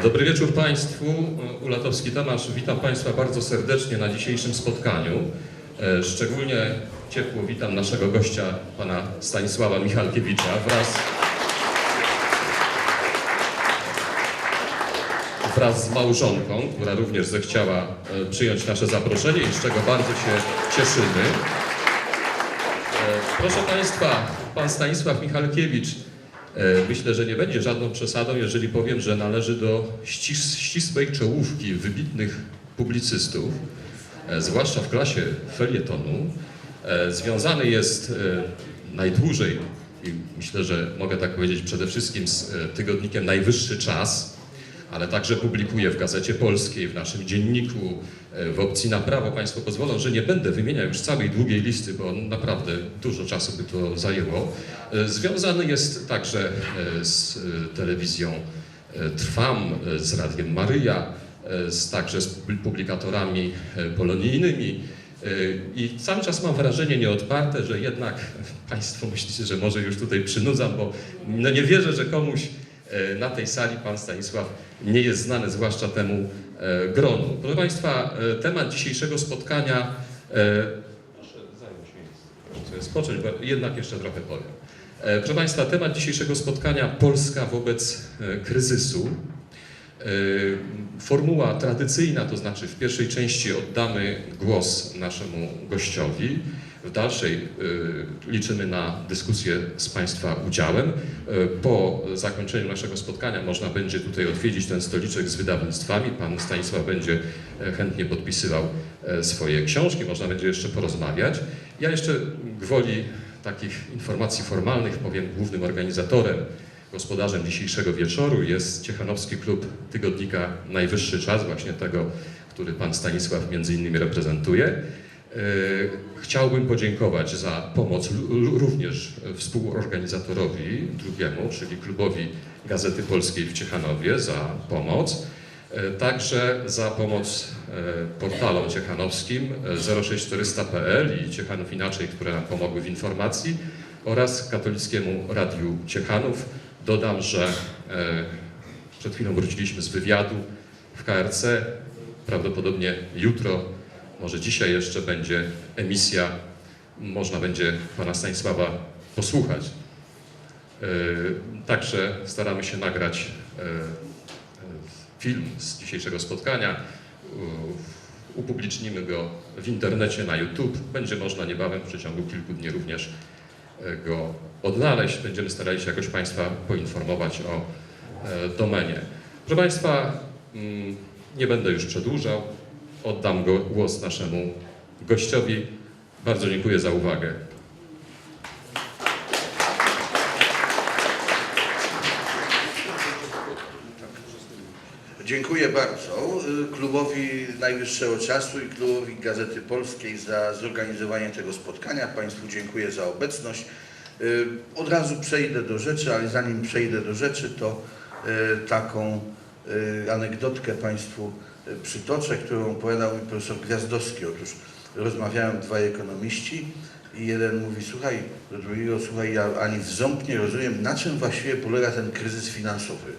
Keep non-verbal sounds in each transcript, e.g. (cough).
Dobry wieczór Państwu. E, Ulatowski Tomasz, witam Państwa bardzo serdecznie na dzisiejszym spotkaniu. E, Szczególnie ciepło witam naszego gościa, pana Stanisława Michalkiewicza wraz, wraz z małżonką, która również zechciała e, przyjąć nasze zaproszenie i z czego bardzo się cieszymy. Proszę Państwa, pan Stanisław Michalkiewicz myślę, że nie będzie żadną przesadą, jeżeli powiem, że należy do ścis ścisłej czołówki wybitnych publicystów, e, zwłaszcza w klasie felietonu. E, Związany jest e, najdłużej i myślę, że mogę tak powiedzieć przede wszystkim z e, tygodnikiem Najwyższy Czas, ale także publikuje w Gazecie Polskiej, w naszym dzienniku, e, w opcji na prawo. Państwo pozwolą, że nie będę wymieniał już całej długiej listy, bo naprawdę dużo czasu by to zajęło. E, Związany jest także e, z telewizją Trwam, z Radiem Maryja, z, także z publikatorami polonijnymi. I cały czas mam wrażenie nieodparte, że jednak (laughs) Państwo myślicie, że może już tutaj przynudzam, bo no nie wierzę, że komuś na tej sali pan Stanisław nie jest znany, zwłaszcza temu e, gronu. Proszę Państwa, e, temat dzisiejszego spotkania. e, Proszę zająć miejsce, sobie spocząć, bo jednak jeszcze trochę powiem. E, Proszę Państwa, temat dzisiejszego spotkania Polska wobec e, kryzysu. E, Formuła tradycyjna, to znaczy w pierwszej części oddamy głos naszemu gościowi, w dalszej e, liczymy na dyskusję z Państwa udziałem. E, Po zakończeniu naszego spotkania można będzie tutaj odwiedzić ten stoliczek z wydawnictwami. Pan Stanisław będzie e, chętnie podpisywał e, swoje książki, można będzie jeszcze porozmawiać. Ja jeszcze gwoli takich informacji formalnych powiem głównym organizatorem Gospodarzem dzisiejszego wieczoru jest Ciechanowski Klub Tygodnika Najwyższy Czas, właśnie tego, który pan Stanisław między innymi reprezentuje. E, Chciałbym podziękować za pomoc również współorganizatorowi drugiemu, czyli Klubowi Gazety Polskiej w Ciechanowie za pomoc. E, Także za pomoc e, portalom ciechanowskim e, 06400.pl i Ciechanów Inaczej, które nam pomogły w informacji oraz Katolickiemu Radiu Ciechanów. Dodam, że przed chwilą wróciliśmy z wywiadu w KRC. Prawdopodobnie jutro, może dzisiaj jeszcze będzie emisja. Można będzie pana Stanisława posłuchać. E, Także staramy się nagrać e, e, film z dzisiejszego spotkania. Upublicznimy go w internecie na YouTube. Będzie można niebawem w przeciągu kilku dni również go odnaleźć. Będziemy starali się jakoś Państwa poinformować o domenie. Proszę Państwa, mm, nie będę już przedłużał. Oddam go, głos naszemu gościowi. Bardzo dziękuję za uwagę. Dziękuję bardzo y, klubowi Najwyższego Czasu i klubowi Gazety Polskiej za zorganizowanie tego spotkania. Państwu dziękuję za obecność. Y, Od razu przejdę do rzeczy, ale zanim przejdę do rzeczy, to y, taką anegdotkę Państwu przytoczę, którą opowiadał mi profesor Gwiazdowski. Otóż rozmawiałem dwaj ekonomiści i jeden mówi, słuchaj, do drugiego, słuchaj, ja ani w ząb nie rozumiem, na czym właściwie polega ten kryzys finansowy.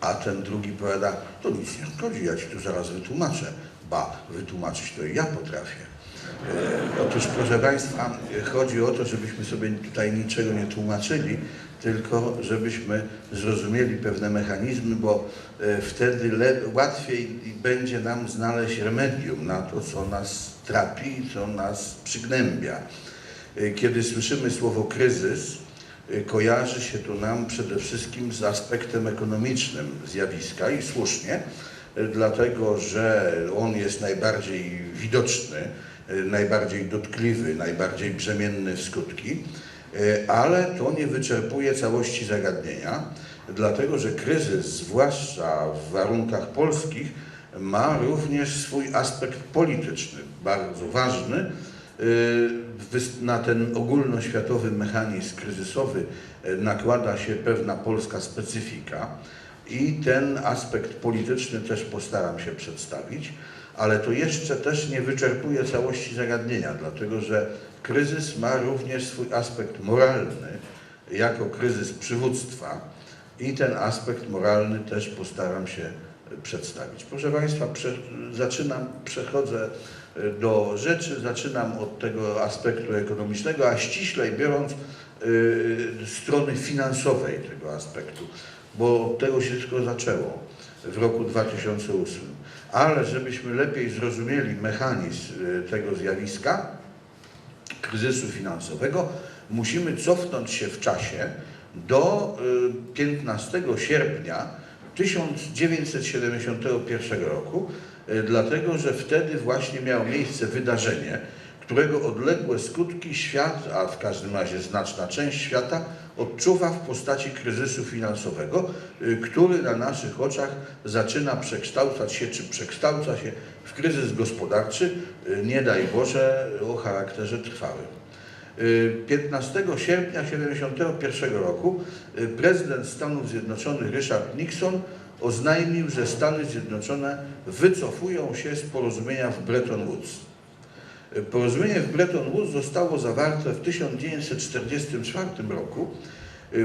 A ten drugi powiada, to nic nie szkodzi, ja ci tu zaraz wytłumaczę. Ba, wytłumaczyć to ja potrafię. E, otóż, proszę Państwa, chodzi o to, żebyśmy sobie tutaj niczego nie tłumaczyli, tylko żebyśmy zrozumieli pewne mechanizmy, bo e, wtedy łatwiej będzie nam znaleźć remedium na to, co nas trapi co nas przygnębia. E, Kiedy słyszymy słowo kryzys, y, kojarzy się to nam przede wszystkim z aspektem ekonomicznym zjawiska i słusznie, dlatego że on jest najbardziej widoczny, najbardziej dotkliwy, najbardziej brzemienny w skutki, ale to nie wyczerpuje całości zagadnienia, dlatego że kryzys, zwłaszcza w warunkach polskich, ma również swój aspekt polityczny, bardzo ważny, wys- na ten ogólnoświatowy mechanizm kryzysowy y, nakłada się pewna polska specyfika i ten aspekt polityczny też postaram się przedstawić, ale to jeszcze też nie wyczerpuje całości zagadnienia, dlatego że kryzys ma również swój aspekt moralny, jako kryzys przywództwa, i ten aspekt moralny też postaram się przedstawić. Proszę Państwa, prze, zaczynam, przechodzę e, do rzeczy, zaczynam od tego aspektu ekonomicznego, a ściślej biorąc y, strony finansowej tego aspektu, bo tego się wszystko zaczęło w roku 2008. Ale żebyśmy lepiej zrozumieli mechanizm y, tego zjawiska, kryzysu finansowego, musimy cofnąć się w czasie do y, 15 sierpnia 1971 roku, y, dlatego że wtedy właśnie miało miejsce wydarzenie, którego odległe skutki świat, a w każdym razie znaczna część świata, odczuwa w postaci kryzysu finansowego, y, który na naszych oczach zaczyna przekształcać się, czy przekształca się w kryzys gospodarczy, y, nie daj Boże, o charakterze trwałym. Y, 15 sierpnia 1971 roku y, prezydent Stanów Zjednoczonych Richard Nixon oznajmił, że Stany Zjednoczone wycofują się z porozumienia w Bretton Woods. Y, Porozumienie w Bretton Woods zostało zawarte w 1944 roku y,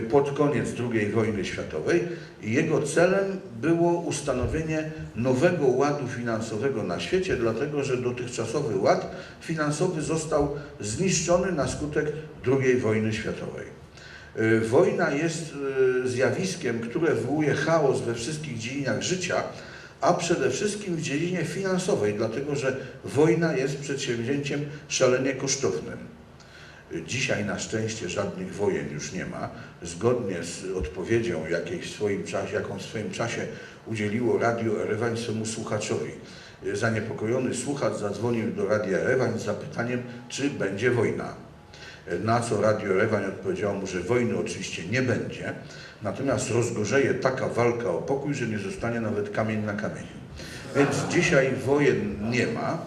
pod koniec II wojny światowej jego celem było ustanowienie nowego ładu finansowego na świecie, dlatego że dotychczasowy ład finansowy został zniszczony na skutek II wojny światowej. Y, Wojna jest y, zjawiskiem, które wywołuje chaos we wszystkich dziedzinach życia, a przede wszystkim w dziedzinie finansowej, dlatego że wojna jest przedsięwzięciem szalenie kosztownym. Dzisiaj na szczęście żadnych wojen już nie ma. Zgodnie z odpowiedzią, jakiej w swoim czasie, jaką w swoim czasie udzieliło Radio Erewań swemu słuchaczowi. Zaniepokojony słuchacz zadzwonił do Radia Erewań z zapytaniem, czy będzie wojna. Na co Radio Erewań odpowiedziało mu, że wojny oczywiście nie będzie, natomiast rozgorzeje taka walka o pokój, że nie zostanie nawet kamień na kamieniu. Więc dzisiaj wojen nie ma,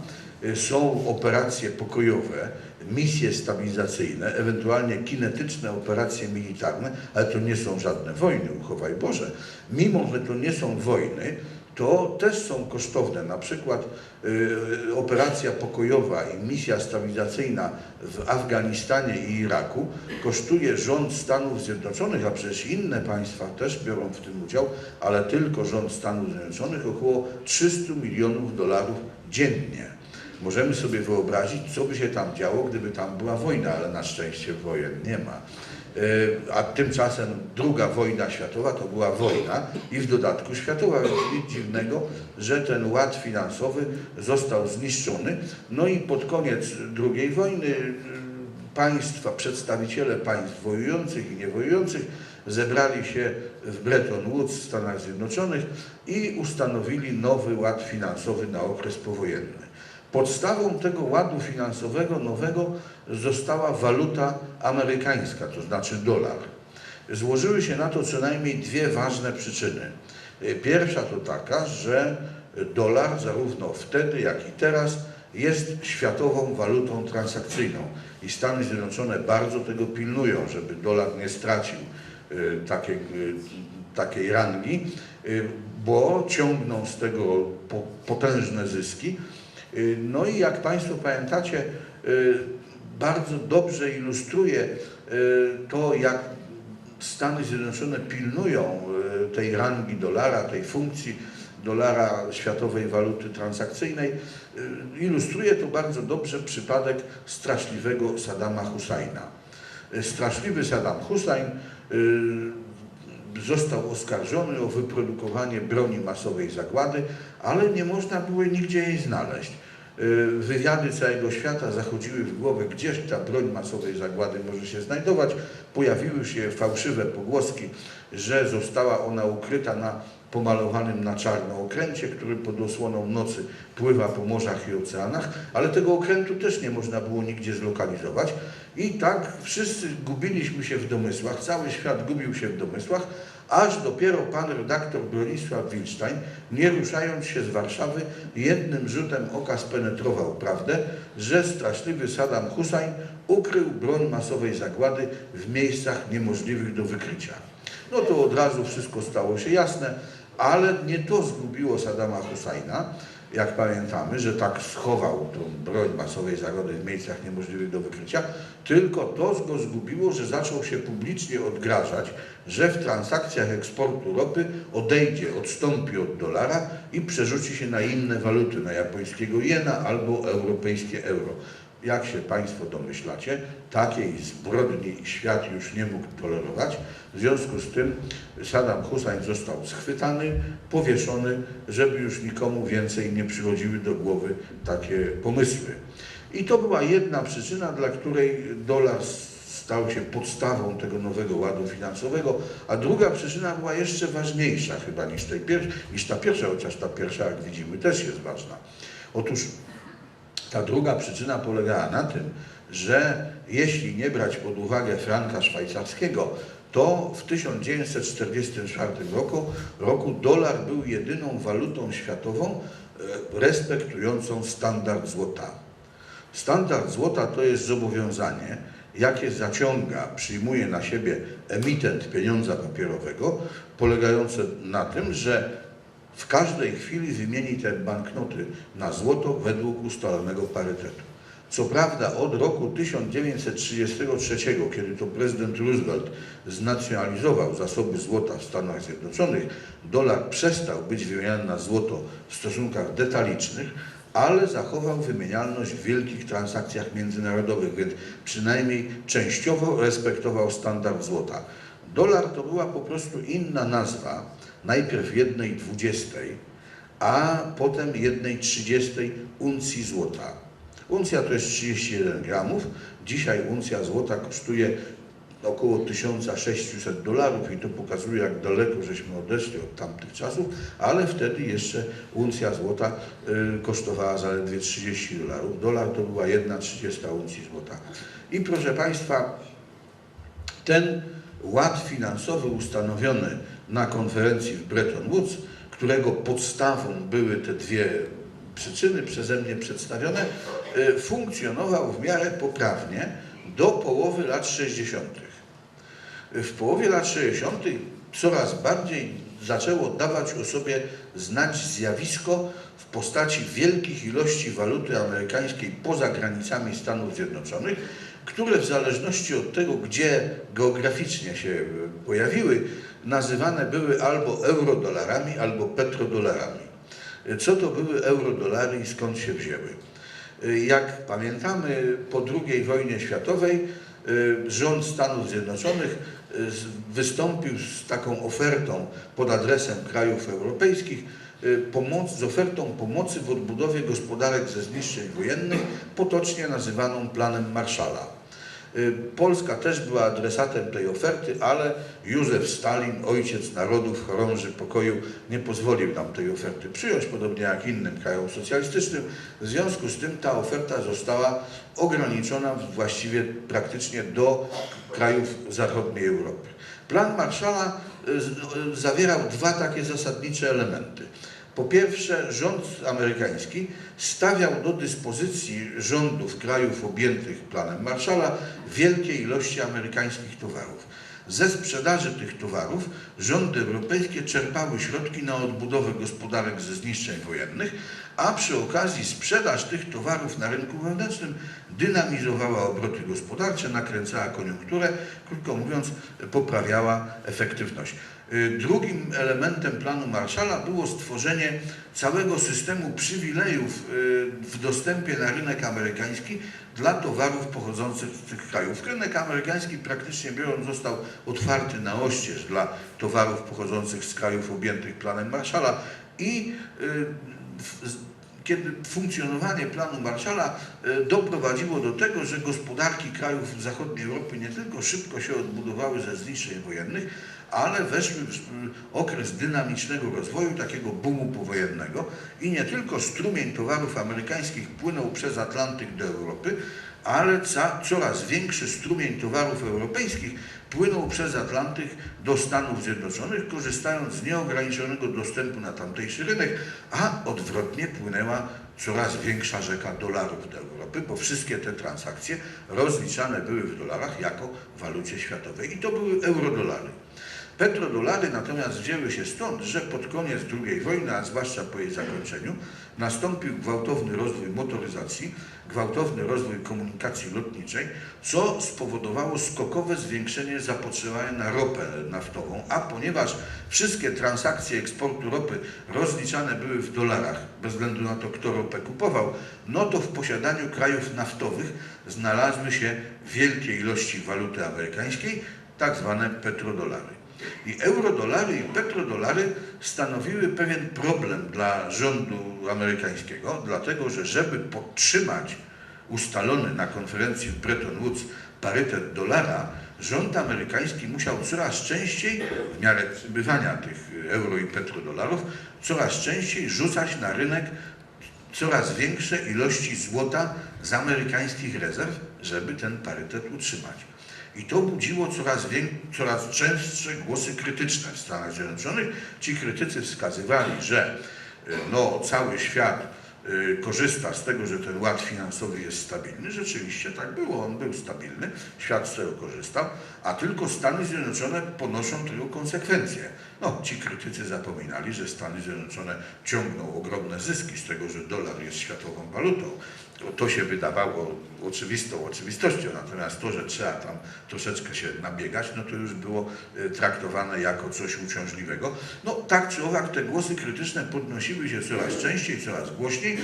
są operacje pokojowe, misje stabilizacyjne, ewentualnie kinetyczne operacje militarne, ale to nie są żadne wojny, uchowaj Boże. Mimo, że to nie są wojny, to też są kosztowne. Na przykład y, operacja pokojowa i misja stabilizacyjna w Afganistanie i Iraku kosztuje rząd Stanów Zjednoczonych, a przecież inne państwa też biorą w tym udział, ale tylko rząd Stanów Zjednoczonych około 300 milionów dolarów dziennie. Możemy sobie wyobrazić, co by się tam działo, gdyby tam była wojna, ale na szczęście wojen nie ma. E, A tymczasem druga wojna światowa to była wojna i w dodatku światowa, więc nic dziwnego, że ten ład finansowy został zniszczony. No i pod koniec II wojny y, państwa, przedstawiciele państw wojujących i niewojujących zebrali się w Bretton Woods w Stanach Zjednoczonych i ustanowili nowy ład finansowy na okres powojenny. Podstawą tego ładu finansowego nowego została waluta amerykańska, to znaczy dolar. Złożyły się na to co najmniej dwie ważne przyczyny. Pierwsza to taka, że dolar zarówno wtedy, jak i teraz jest światową walutą transakcyjną i Stany Zjednoczone bardzo tego pilnują, żeby dolar nie stracił y, takiej, y, takiej rangi, y, bo ciągną z tego po- potężne zyski. Y, No i jak Państwo pamiętacie, y, bardzo dobrze ilustruje y, to, jak Stany Zjednoczone pilnują tej rangi dolara, tej funkcji dolara światowej waluty transakcyjnej. Ilustruje to bardzo dobrze przypadek straszliwego Saddama Husajna. Straszliwy Saddam Hussein y, został oskarżony o wyprodukowanie broni masowej zagłady, ale nie można było nigdzie jej znaleźć. Y, Wywiady całego świata zachodziły w głowę, gdzieś ta broń masowej zagłady może się znajdować. Pojawiły się fałszywe pogłoski, że została ona ukryta na pomalowanym na czarno okręcie, który pod osłoną nocy pływa po morzach i oceanach, ale tego okrętu też nie można było nigdzie zlokalizować. I tak wszyscy gubiliśmy się w domysłach, cały świat gubił się w domysłach, aż dopiero pan redaktor Bronisław Wilstein, nie ruszając się z Warszawy, jednym rzutem oka spenetrował prawdę, że straszliwy Saddam Hussein ukrył broń masowej zagłady w miejscach niemożliwych do wykrycia. No to od razu wszystko stało się jasne, ale nie to zgubiło Saddama Husajna. jak pamiętamy, że tak schował tą broń masowej zagody w miejscach niemożliwych do wykrycia, tylko to go zgubiło, że zaczął się publicznie odgrażać, że w transakcjach eksportu ropy odejdzie, odstąpi od dolara i przerzuci się na inne waluty, na japońskiego jena albo europejskie euro. Jak się Państwo domyślacie, takiej zbrodni świat już nie mógł tolerować. W związku z tym Saddam Hussein został schwytany, powieszony, żeby już nikomu więcej nie przychodziły do głowy takie pomysły. I to była jedna przyczyna, dla której dolar stał się podstawą tego nowego ładu finansowego, a druga przyczyna była jeszcze ważniejsza chyba niż, tej niż ta pierwsza, chociaż ta pierwsza, jak widzimy, też jest ważna. Otóż ta druga przyczyna polegała na tym, że jeśli nie brać pod uwagę franka szwajcarskiego, to w 1944 roku, roku dolar był jedyną walutą światową e, respektującą standard złota. Standard złota to jest zobowiązanie, jakie zaciąga, przyjmuje na siebie emitent pieniądza papierowego, polegające na tym, że w każdej chwili wymieni te banknoty na złoto według ustalonego parytetu. Co prawda od roku 1933, kiedy to prezydent Roosevelt znacjonalizował zasoby złota w Stanach Zjednoczonych, dolar przestał być wymieniany na złoto w stosunkach detalicznych, ale zachował wymienialność w wielkich transakcjach międzynarodowych, więc przynajmniej częściowo respektował standard złota. Dolar to była po prostu inna nazwa, najpierw jednej dwudziestej, a potem jednej trzydziestej uncji złota. Uncja to jest 31 gramów. Dzisiaj uncja złota kosztuje około 1600 dolarów i to pokazuje, jak daleko żeśmy odeszli od tamtych czasów, ale wtedy jeszcze uncja złota y, kosztowała zaledwie 30 dolarów. Dolar to była 1,30 uncji złota. I proszę Państwa, ten ład finansowy ustanowiony na konferencji w Bretton Woods, którego podstawą były te dwie przyczyny przeze mnie przedstawione, y, funkcjonował w miarę poprawnie do połowy lat 60. W połowie lat 60. coraz bardziej zaczęło dawać o sobie znać zjawisko w postaci wielkich ilości waluty amerykańskiej poza granicami Stanów Zjednoczonych, które w zależności od tego, gdzie geograficznie się pojawiły, nazywane były albo eurodolarami, albo petrodolarami. Co to były eurodolary i skąd się wzięły? Jak pamiętamy, po II wojnie światowej y, rząd Stanów Zjednoczonych y, wystąpił z taką ofertą pod adresem krajów europejskich y, pomoc, z ofertą pomocy w odbudowie gospodarek ze zniszczeń wojennych, potocznie nazywaną planem Marshalla. Y, Polska też była adresatem tej oferty, ale Józef Stalin, ojciec narodów, chorąży pokoju, nie pozwolił nam tej oferty przyjąć, podobnie jak innym krajom socjalistycznym. W związku z tym ta oferta została ograniczona właściwie praktycznie do krajów zachodniej Europy. Plan Marszala y, y, zawierał dwa takie zasadnicze elementy. Po pierwsze, rząd amerykański stawiał do dyspozycji rządów krajów objętych planem Marszala wielkie ilości amerykańskich towarów. Ze sprzedaży tych towarów rządy europejskie czerpały środki na odbudowę gospodarek ze zniszczeń wojennych, a przy okazji sprzedaż tych towarów na rynku wewnętrznym dynamizowała obroty gospodarcze, nakręcała koniunkturę, krótko mówiąc, poprawiała efektywność. Y, Drugim elementem planu Marszala było stworzenie całego systemu przywilejów y, w dostępie na rynek amerykański dla towarów pochodzących z tych krajów. Rynek amerykański praktycznie biorąc został otwarty na oścież dla towarów pochodzących z krajów objętych planem Marszala i y, kiedy funkcjonowanie planu Marszala doprowadziło do tego, że gospodarki krajów zachodniej Europy nie tylko szybko się odbudowały ze zniszczeń wojennych, ale weszły w okres dynamicznego rozwoju, takiego boomu powojennego i nie tylko strumień towarów amerykańskich płynął przez Atlantyk do Europy, ale coraz większy strumień towarów europejskich płynął przez Atlantyk do Stanów Zjednoczonych, korzystając z nieograniczonego dostępu na tamtejszy rynek, a odwrotnie płynęła coraz większa rzeka dolarów do Europy, bo wszystkie te transakcje rozliczane były w dolarach jako walucie światowej i to były eurodolary. Petrodolary natomiast wzięły się stąd, że pod koniec II wojny, a zwłaszcza po jej zakończeniu, nastąpił gwałtowny rozwój motoryzacji, gwałtowny rozwój komunikacji lotniczej, co spowodowało skokowe zwiększenie zapotrzebowania na ropę naftową, a ponieważ wszystkie transakcje eksportu ropy rozliczane były w dolarach, bez względu na to, kto ropę kupował, no to w posiadaniu krajów naftowych znalazły się wielkie ilości waluty amerykańskiej, tak zwane petrodolary. I eurodolary i petrodolary stanowiły pewien problem dla rządu amerykańskiego, dlatego że żeby podtrzymać ustalony na konferencji w Bretton Woods parytet dolara, rząd amerykański musiał coraz częściej, w miarę przybywania tych euro i petrodolarów, coraz częściej rzucać na rynek coraz większe ilości złota z amerykańskich rezerw, żeby ten parytet utrzymać. I to budziło coraz, coraz częstsze głosy krytyczne w Stanach Zjednoczonych. Ci krytycy wskazywali, że y, no, cały świat y, korzysta z tego, że ten ład finansowy jest stabilny. Rzeczywiście tak było, on był stabilny, świat z tego korzystał, a tylko Stany Zjednoczone ponoszą tego konsekwencje. No, ci krytycy zapominali, że Stany Zjednoczone ciągną ogromne zyski z tego, że dolar jest światową walutą. To- się wydawało oczywistą oczywistością, natomiast to, że trzeba tam troszeczkę się nabiegać, no to już było e, traktowane jako coś uciążliwego. No tak czy owak te głosy krytyczne podnosiły się coraz częściej, coraz głośniej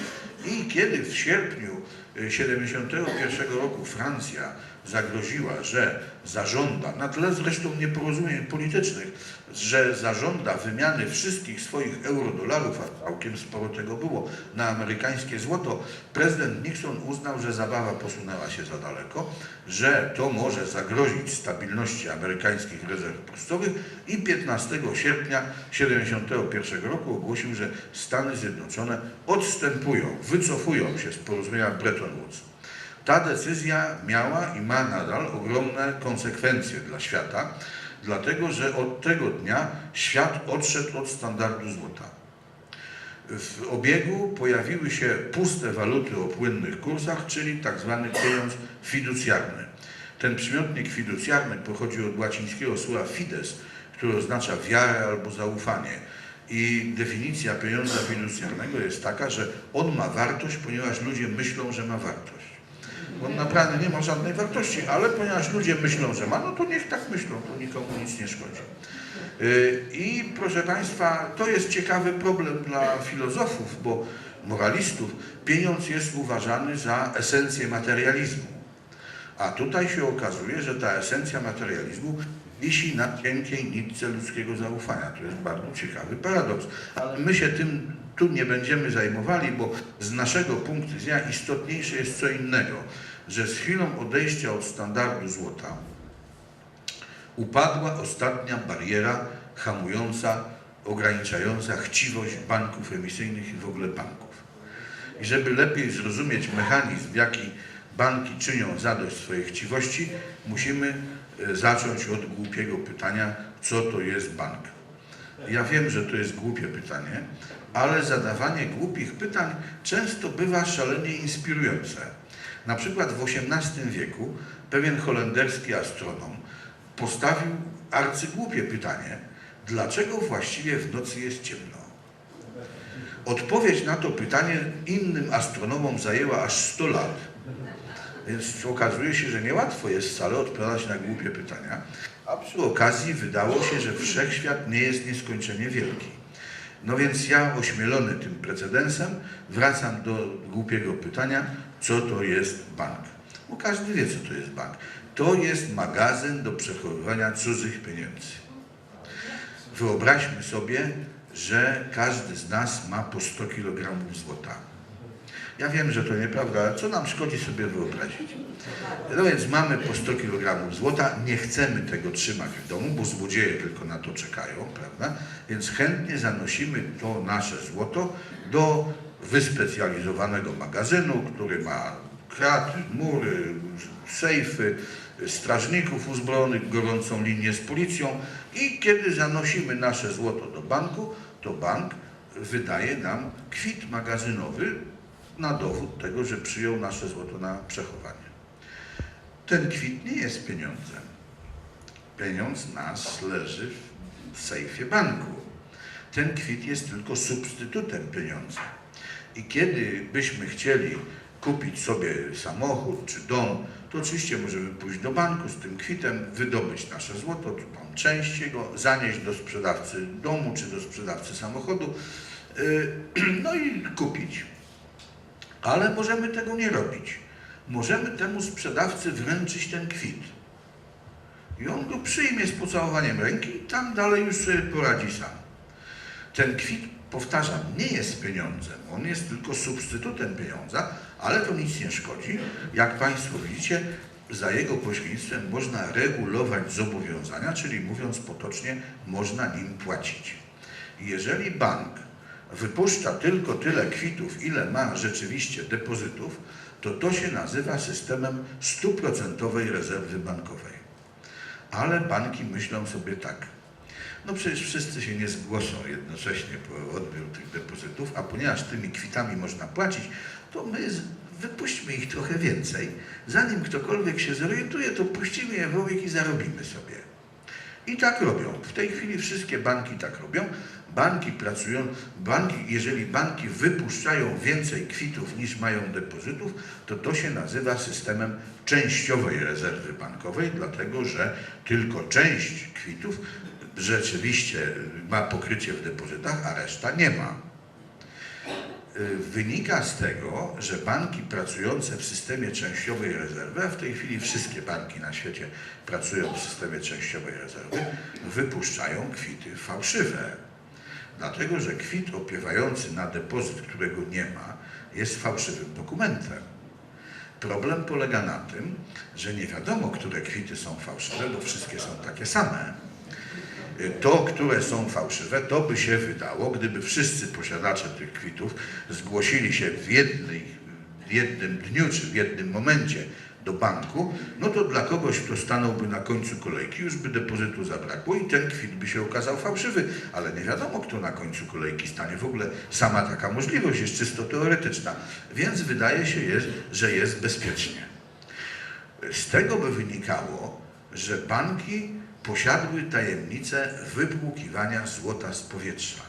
i kiedy w sierpniu e, 71 roku Francja zagroziła, że zażąda, na tle zresztą nieporozumień politycznych, że zażąda wymiany wszystkich swoich eurodolarów, a całkiem sporo tego było, na amerykańskie złoto, prezydent Nixon uznał, że zabawa posunęła się za daleko, że to może zagrozić stabilności amerykańskich rezerw pocztowych i 15 sierpnia 1971 roku ogłosił, że Stany Zjednoczone odstępują, wycofują się z porozumienia Bretton Woods. Ta decyzja miała i ma nadal ogromne konsekwencje dla świata, dlatego że od tego dnia świat odszedł od standardu złota. W obiegu pojawiły się puste waluty o płynnych kursach, czyli tak zwany pieniądz fiducjarny. Ten przymiotnik fiducjarny pochodzi od łacińskiego słowa fides, które oznacza wiarę albo zaufanie. I definicja pieniądza fiducjarnego jest taka, że on ma wartość, ponieważ ludzie myślą, że ma wartość. On naprawdę nie ma żadnej wartości, ale ponieważ ludzie myślą, że ma, no to niech tak myślą, to nikomu nic nie szkodzi. Yy, I proszę Państwa, to jest ciekawy problem dla filozofów, bo moralistów. Pieniądz jest uważany za esencję materializmu. A tutaj się okazuje, że ta esencja materializmu wisi na cienkiej nitce ludzkiego zaufania. To jest bardzo ciekawy paradoks. Ale my się tym tu nie będziemy zajmowali, bo z naszego punktu widzenia istotniejsze jest co innego, że z chwilą odejścia od standardu złota upadła ostatnia bariera hamująca, ograniczająca chciwość banków emisyjnych i w ogóle banków. I żeby lepiej zrozumieć mechanizm, w jaki banki czynią zadość swojej chciwości, musimy e, zacząć od głupiego pytania, co to jest bank. Ja wiem, że to jest głupie pytanie, ale zadawanie głupich pytań często bywa szalenie inspirujące. Na przykład w XVIII wieku pewien holenderski astronom postawił arcygłupie pytanie, dlaczego właściwie w nocy jest ciemno. Odpowiedź na to pytanie innym astronomom zajęła aż 100 lat. Więc okazuje się, że niełatwo jest wcale odpowiadać na głupie pytania, a przy okazji wydało się, że wszechświat nie jest nieskończenie wielki. No więc ja, ośmielony tym precedensem, wracam do głupiego pytania, co to jest bank. Bo każdy wie, co to jest bank. To jest magazyn do przechowywania cudzych pieniędzy. Wyobraźmy sobie, że każdy z nas ma po 100 kg złota. Ja wiem, że to nieprawda, ale co nam szkodzi sobie wyobrazić? No więc mamy po 100 kg złota, nie chcemy tego trzymać w domu, bo złodzieje tylko na to czekają, prawda? Więc chętnie zanosimy to nasze złoto do wyspecjalizowanego magazynu, który ma kraty, mury, sejfy, strażników uzbrojonych, gorącą linię z policją i kiedy zanosimy nasze złoto do banku, to bank wydaje nam kwit magazynowy na dowód tego, że przyjął nasze złoto na przechowanie. Ten kwit nie jest pieniądzem. Pieniądz nas leży w sejfie banku. Ten kwit jest tylko substytutem pieniądza. I kiedy byśmy chcieli kupić sobie samochód czy dom, to oczywiście możemy pójść do banku z tym kwitem, wydobyć nasze złoto, czy tam część jego, zanieść do sprzedawcy domu czy do sprzedawcy samochodu, yy, (clears throat) no i kupić. Ale możemy tego nie robić. Możemy temu sprzedawcy wręczyć ten kwit. I on go przyjmie z pocałowaniem ręki i tam dalej już sobie poradzi sam. Ten kwit, powtarzam, nie jest pieniądzem, on jest tylko substytutem pieniądza, ale to nic nie szkodzi. Jak Państwo widzicie, za jego pośrednictwem można regulować zobowiązania, czyli mówiąc potocznie, można nim płacić. Jeżeli bank wypuszcza tylko tyle kwitów, ile ma rzeczywiście depozytów, to to się nazywa systemem stuprocentowej rezerwy bankowej. Ale banki myślą sobie tak. No przecież wszyscy się nie zgłoszą jednocześnie po odbiór tych depozytów, a ponieważ tymi kwitami można płacić, to my wypuśćmy ich trochę więcej. Zanim ktokolwiek się zorientuje, to puścimy je w obieg i zarobimy sobie. I tak robią. W tej chwili wszystkie banki tak robią. Banki pracują, banki, jeżeli banki wypuszczają więcej kwitów niż mają depozytów, to to się nazywa systemem częściowej rezerwy bankowej, dlatego że tylko część kwitów rzeczywiście ma pokrycie w depozytach, a reszta nie ma. Y, Wynika z tego, że banki pracujące w systemie częściowej rezerwy, a w tej chwili wszystkie banki na świecie pracują w systemie częściowej rezerwy, wypuszczają kwity fałszywe. Dlatego, że kwit opiewający na depozyt, którego nie ma, jest fałszywym dokumentem. Problem polega na tym, że nie wiadomo, które kwity są fałszywe, bo wszystkie są takie same. To, które są fałszywe, to by się wydało, gdyby wszyscy posiadacze tych kwitów zgłosili się w, jednej, w jednym dniu czy w jednym momencie do banku, no to dla kogoś, kto stanąłby na końcu kolejki, już by depozytu zabrakło i ten kwit by się okazał fałszywy, ale nie wiadomo, kto na końcu kolejki stanie. W ogóle sama taka możliwość jest czysto teoretyczna, więc wydaje się, że jest bezpiecznie. Z tego by wynikało, że banki posiadły tajemnicę wypłukiwania złota z powietrza.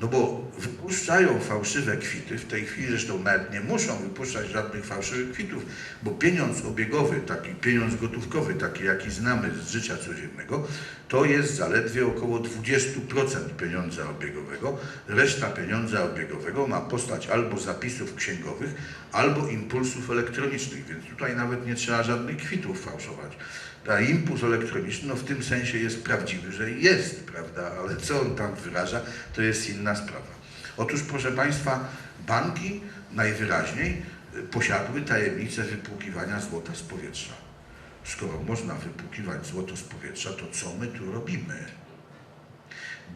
No bo wypuszczają fałszywe kwity, w tej chwili zresztą nawet nie muszą wypuszczać żadnych fałszywych kwitów, bo pieniądz obiegowy, taki pieniądz gotówkowy, taki jaki znamy z życia codziennego, to jest zaledwie około 20% pieniądza obiegowego. Reszta pieniądza obiegowego ma postać albo zapisów księgowych, albo impulsów elektronicznych, więc tutaj nawet nie trzeba żadnych kwitów fałszować. A impuls elektroniczny, no w tym sensie jest prawdziwy, że jest, prawda, ale co on tam wyraża, to jest inna sprawa. Otóż, proszę Państwa, banki najwyraźniej posiadły tajemnicę wypłukiwania złota z powietrza. Skoro można wypłukiwać złoto z powietrza, to co my tu robimy?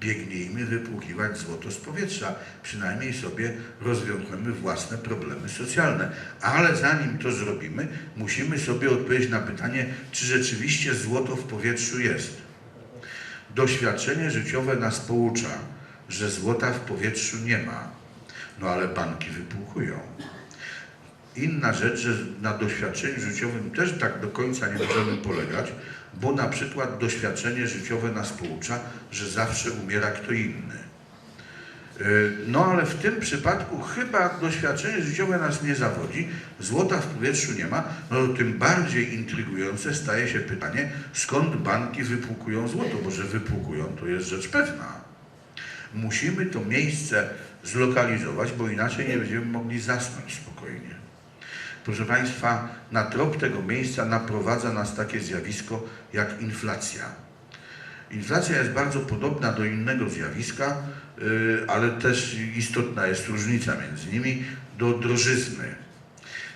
Biegnijmy wypłukiwać złoto z powietrza, przynajmniej sobie rozwiążemy własne problemy socjalne. Ale zanim to zrobimy, musimy sobie odpowiedzieć na pytanie, czy rzeczywiście złoto w powietrzu jest. Doświadczenie życiowe nas poucza, że złota w powietrzu nie ma. No ale banki wypłukują. Inna rzecz, że na doświadczeniu życiowym też tak do końca nie możemy polegać, bo na przykład doświadczenie życiowe nas poucza, że zawsze umiera kto inny. Yy, No ale w tym przypadku chyba doświadczenie życiowe nas nie zawodzi, złota w powietrzu nie ma, no to tym bardziej intrygujące staje się pytanie, skąd banki wypłukują złoto, bo że wypłukują to jest rzecz pewna. Musimy to miejsce zlokalizować, bo inaczej nie będziemy mogli zasnąć spokojnie. Proszę Państwa, na trop tego miejsca naprowadza nas takie zjawisko jak inflacja. Inflacja jest bardzo podobna do innego zjawiska, yy, ale też istotna jest różnica między nimi, do drożyzny.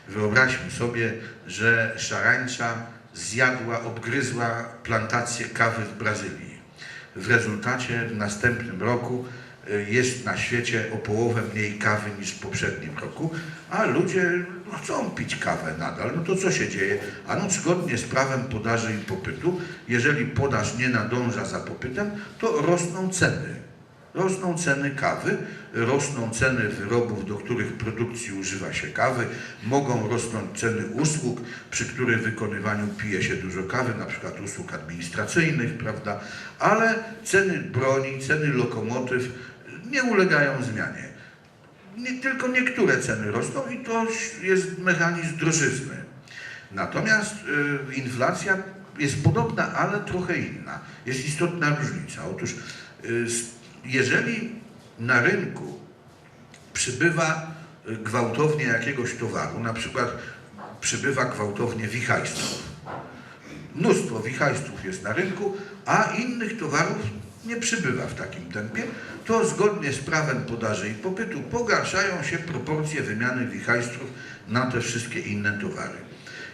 Wyobraźmy sobie, że szarańcza zjadła, obgryzła plantację kawy w Brazylii. W rezultacie w następnym roku y, jest na świecie o połowę mniej kawy niż w poprzednim roku, a ludzie no, chcą pić kawę nadal. No to co się dzieje? A no zgodnie z prawem podaży i popytu, jeżeli podaż nie nadąża za popytem, to rosną ceny. Rosną ceny kawy, rosną ceny wyrobów, do których produkcji używa się kawy, mogą rosnąć ceny usług, przy których wykonywaniu pije się dużo kawy, na przykład usług administracyjnych, prawda? Ale ceny broni, ceny lokomotyw nie ulegają zmianie. Nie, tylko niektóre ceny rosną i to jest mechanizm drożyzny. Natomiast y, inflacja jest podobna, ale trochę inna. Jest istotna różnica. Otóż y, jeżeli na rynku przybywa y, gwałtownie jakiegoś towaru, na przykład przybywa gwałtownie wichajstów, mnóstwo wichajstów jest na rynku, a innych towarów nie przybywa w takim tempie, to zgodnie z prawem podaży i popytu pogarszają się proporcje wymiany wichajstrów na te wszystkie inne towary.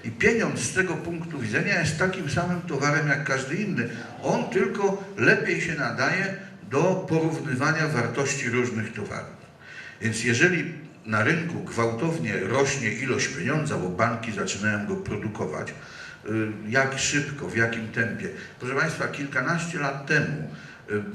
I pieniądz z tego punktu widzenia jest takim samym towarem jak każdy inny. On tylko lepiej się nadaje do porównywania wartości różnych towarów. Więc jeżeli na rynku gwałtownie rośnie ilość pieniądza, bo banki zaczynają go produkować, y, jak szybko, w jakim tempie. Proszę Państwa, kilkanaście lat temu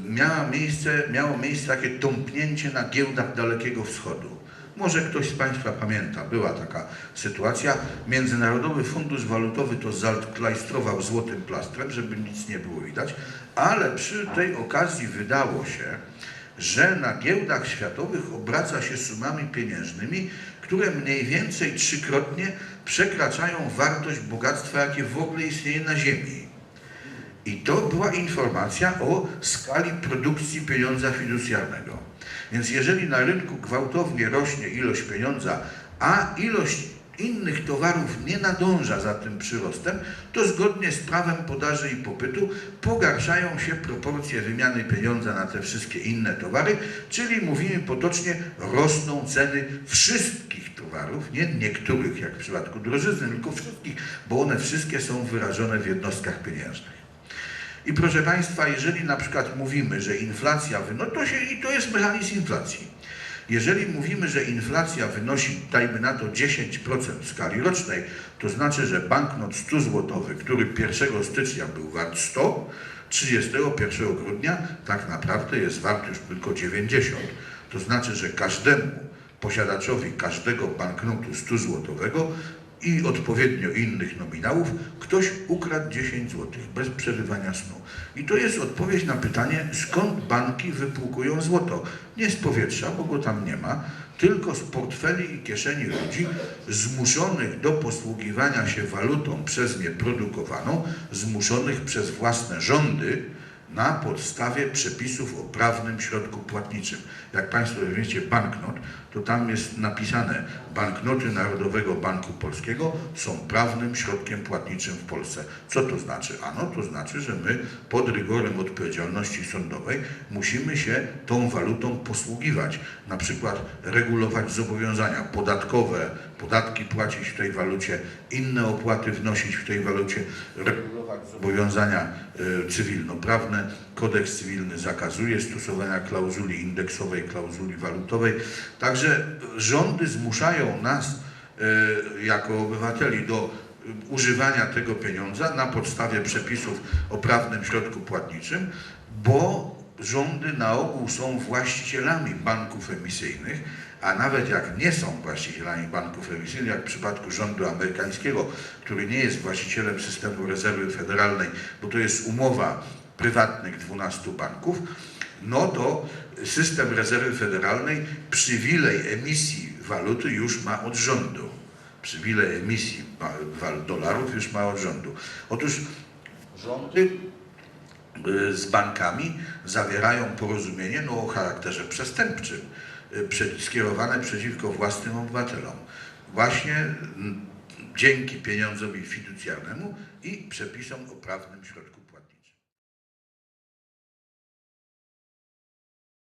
miała miejsce, miało miejsce takie tąpnięcie na giełdach Dalekiego Wschodu. Może ktoś z Państwa pamięta, była taka sytuacja. Międzynarodowy Fundusz Walutowy to zaklajstrował złotym plastrem, żeby nic nie było widać, ale przy tej okazji wydało się, że na giełdach światowych obraca się sumami pieniężnymi, które mniej więcej trzykrotnie przekraczają wartość bogactwa, jakie w ogóle istnieje na Ziemi. I to była informacja o skali produkcji pieniądza fiducjarnego. Więc jeżeli na rynku gwałtownie rośnie ilość pieniądza, a ilość innych towarów nie nadąża za tym przyrostem, to zgodnie z prawem podaży i popytu pogarszają się proporcje wymiany pieniądza na te wszystkie inne towary, czyli mówimy potocznie, rosną ceny wszystkich towarów, nie niektórych jak w przypadku drożyzny, tylko wszystkich, bo one wszystkie są wyrażone w jednostkach pieniężnych. I proszę Państwa, jeżeli na przykład mówimy, że inflacja wynosi, to się, i to jest mechanizm inflacji. Jeżeli mówimy, że inflacja wynosi, dajmy na to 10% w skali rocznej, to znaczy, że banknot 100 złotowy, który 1 stycznia był wart 100, 31 grudnia tak naprawdę jest wart już tylko 90. To znaczy, że każdemu posiadaczowi każdego banknotu 100 złotowego i odpowiednio innych nominałów, ktoś ukradł 10 zł bez przerywania snu. I to jest odpowiedź na pytanie, skąd banki wypłukują złoto. Nie z powietrza, bo go tam nie ma, tylko z portfeli i kieszeni ludzi zmuszonych do posługiwania się walutą przez nie produkowaną, zmuszonych przez własne rządy na podstawie przepisów o prawnym środku płatniczym. Jak Państwo wiecie, banknot, to tam jest napisane, banknoty Narodowego Banku Polskiego są prawnym środkiem płatniczym w Polsce. Co to znaczy? Ano, to znaczy, że my pod rygorem odpowiedzialności sądowej musimy się tą walutą posługiwać. Na przykład regulować zobowiązania podatkowe, podatki płacić w tej walucie, inne opłaty wnosić w tej walucie, regulować zobowiązania y, cywilnoprawne. Kodeks cywilny zakazuje stosowania klauzuli indeksowej, klauzuli walutowej. Także rządy zmuszają nas y, jako obywateli do y, używania tego pieniądza na podstawie przepisów o prawnym środku płatniczym, bo rządy na ogół są właścicielami banków emisyjnych, a nawet jak nie są właścicielami banków emisyjnych, jak w przypadku rządu amerykańskiego, który nie jest właścicielem systemu rezerwy federalnej, bo to jest umowa prywatnych 12 banków, no to system rezerwy federalnej przywilej emisji waluty już ma od rządu. Przywilej emisji dolarów już ma od rządu. Otóż rządy z bankami zawierają porozumienie no, o charakterze przestępczym, y, skierowane przeciwko własnym obywatelom. Właśnie mm, dzięki pieniądzowi fiducjarnemu i przepisom o prawnym środku